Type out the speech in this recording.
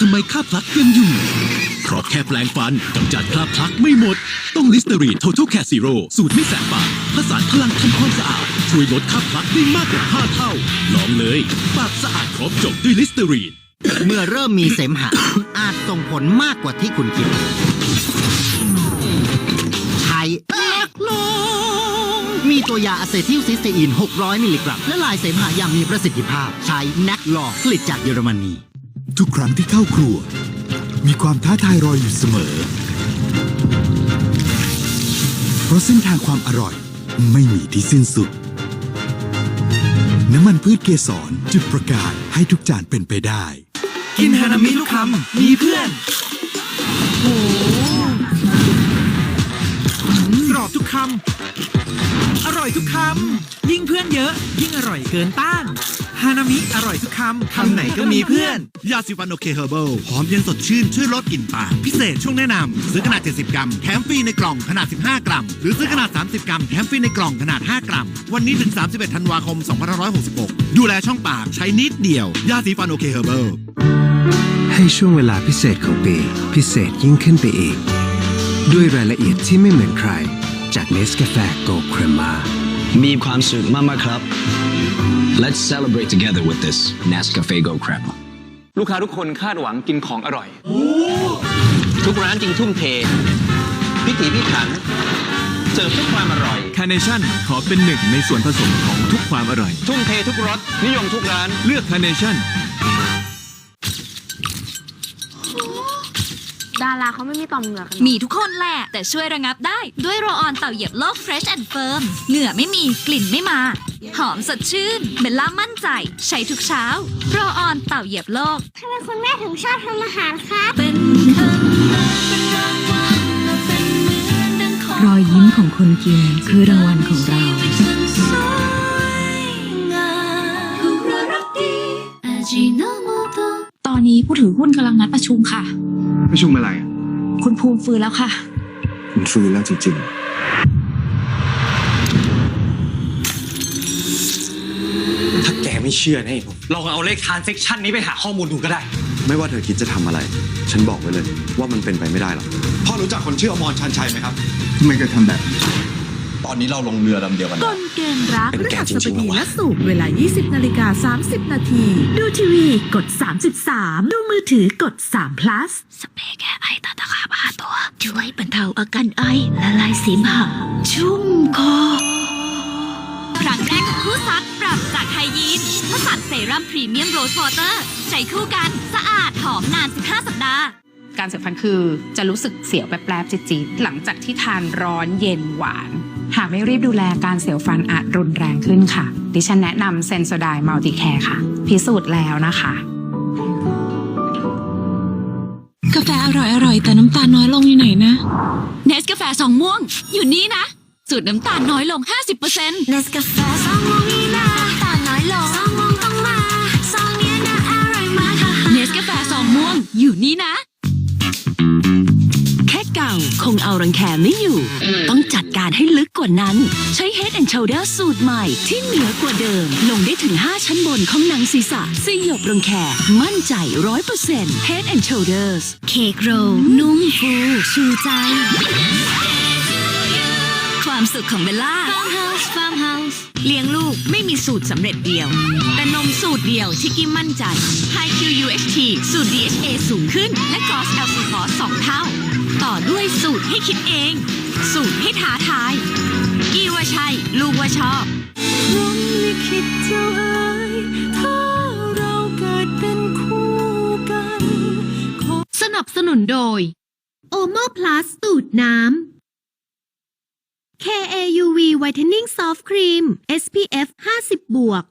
ทำไมค่าพลักยังอยู่ เพราะแค่แปลงฟันกำจัดคราบพลักไม่หมด ต้องลิสเตอรีน Total Care Zero สูตรไม่แสบปากผสานพลังทำความสะอาด ช่วยลดคราบพลักได้มากกว่า 5 เท่า ลองเลยปากสะอาดครบจบด้วยลิสเตอรีน เมื่อเริ่มมีเสมหะ อาจส่งผลมากกว่าที่คุณคิด ใช้เล็กลง มีตัวยาอะเซทิลซิสเตอีน 600 มิลลิกรัม และลายเสมหะอย่างมีประสิทธิภาพ ใช้แนกลองผลิตจากเยอรมนี ทุกครั้งที่เข้าครัว มีความท้าทายรออยู่เสมอ เพราะเส้นทางความอร่อยไม่มีที่สิ้นสุด น้ำมันพืชเกสรจุดประกายให้ทุกจานเป็นไปได้ กินฮานามิทุกคำมีเพื่อนกรอบทุกคำอร่อยทุกคำ ยิ่งเพื่อนเยอะ ยิ่งอร่อยเกินต้านฮานามิอร่อยทุกคำคำไหนก็มีเพื่อน ยาสีฟันโอเคเฮอร์เบิลหอมเย็นสดชื่น ช่วยลดกลิ่นปากพิเศษช่วงแนะนำซื้อขนาด 70 กรัม แถมฟรีในกล่องขนาด 15 กรัม หรือซื้อขนาด 30 กรัม แถมฟรีในกล่องขนาด 5 กรัม วันนี้ถึง 31 ธันวาคม 2566 ดูแลช่องปากใช้นิดเดียว ยาสีฟันโอเคเฮอร์เบิลให้ช่วงเวลาพิเศษของปี พิเศษยิ่งขึ้นไปอีก ด้วยรายละเอียดที่ไม่เหมือนใคร จากเนสกาแฟโกลด์ครมา มีความสุขมากๆครับ Let's celebrate together with this Nescafe Go Crab ลูกค้าทุกคนคาดหวังกินของอร่อย ทุกร้านจริงทุ่มเท พิถีพิถัน เสิร์ฟทุกความอร่อย คาร์เนชั่นขอเป็นหนึ่งในส่วนผสมของทุกความอร่อย ทุ่มเททุกรสนิยมทุกร้านเลือกคาร์เนชั่น ดาราเขาไม่มีต่อมเหงื่อกันมีทุกคนแหละ แต่ช่วยระงับได้ด้วยโรลออนเต่าเหยียบโลก Fresh and Firm เหงื่อไม่มีกลิ่นไม่มา หอมสดชื่นเบลล่ามั่นใจ ใช้ทุกเช้า โรลออนเต่าเหยียบโลก ทำไมคุณแม่ถึงชอบทำอาหารคะเป็นคำเป็นรางวัลเป็นเหมือนดังของรอยยิ้มของคนกินคือรางวัลของเรา ผู้ถือหุ้นกำลังนัดประชุมค่ะ ประชุมอะไรคุณภูมิฟื้นแล้วค่ะ คุณฟื้นแล้วจริงถ้าแกไม่เชื่อนะไอ้ผมลองเอาเลขทรานเซ็คชันนี้ไปหาข้อมูลดูก็ได้ ไม่ว่าเธอคิดจะทำอะไร ฉันบอกไว้เลยว่ามันเป็นไปไม่ได้หรอก พ่อรู้จักคนชื่ออมรชันชัยไหมครับๆทำไมแกทำแบบนี้ ตอนนี้เราลงเรือลำเดียวกันกนะลเกมรักเป็นแกจริงๆเหรอวะและสูบเวลา 20 นาฬิกา 30 นาที ดูทีวีกด 33 ดูมือถือกด3 plus สเปรย์แก้ไอตาตะขาบหาตัวช่วยบรรเทาอาการไอละลายเสมหะชุ่มคอครั้งแรกของคู่ซักปรับจากไฮยีนผสานเซรั่มพรีเมียมโรสวอเตอร์ใช้คู่กันสะอาดหอมนาน 15 สัปดาห์ การเสียวฟันคือจะรู้สึกเสียวแป๊บๆจิดๆหลังจากที่ทานร้อนเย็นหวาน หากไม่รีบดูแลการเสียวฟันอาจรุนแรงขึ้นค่ะ ดิฉันแนะนำเซนโซไดมัลติแคร์ค่ะ พิสูจน์แล้วนะคะ กาแฟอร่อยอร่อยแต่น้ำตาลน้อยลงอยู่ไหนนะเนสกาแฟสองม่วง อยู่นี่นะ สูตรน้ำตาลน้อยลง 50%เนสกาแฟซองม่วงนี่นะน้ำตาลน้อยลงซองม่วงต้องมาซองเนี้ยนะอร่อยมากค่ะเนสกาแฟสองม่วงอยู่นี่นะแค่ เก่าคงเอารังแคไม่อยู่ ต้องจัดการให้ลึกกว่านั้น ใช้ Head and Shoulder สูตรใหม่ที่เหนือกว่าเดิม ลงได้ถึง 5 ชั้นบนของหนังศีรษะสยบรังแคมั่นใจ 100% Head and Shoulders เค้กโรลนุ่มฟูชูใจ ความสุขของเบลล่า Farmhouse Farmhouse เลี้ยงลูกไม่มีสูตรสำเร็จเดียว แต่นมสูตรเดียวที่กิมมั่นใจ High QUHT สูตร DHA สูงขึ้น และ Gross LC f o s 2เท่า ต่อด้วยสูตรให้คิดเอง สูตรให้ท้าทาย กี่ว่าใช่ ลูกว่าชอบสนับสนุนโดย โอโมพลัสสูตรน้ำ KAUV Whitening Soft Cream SPF 50บวก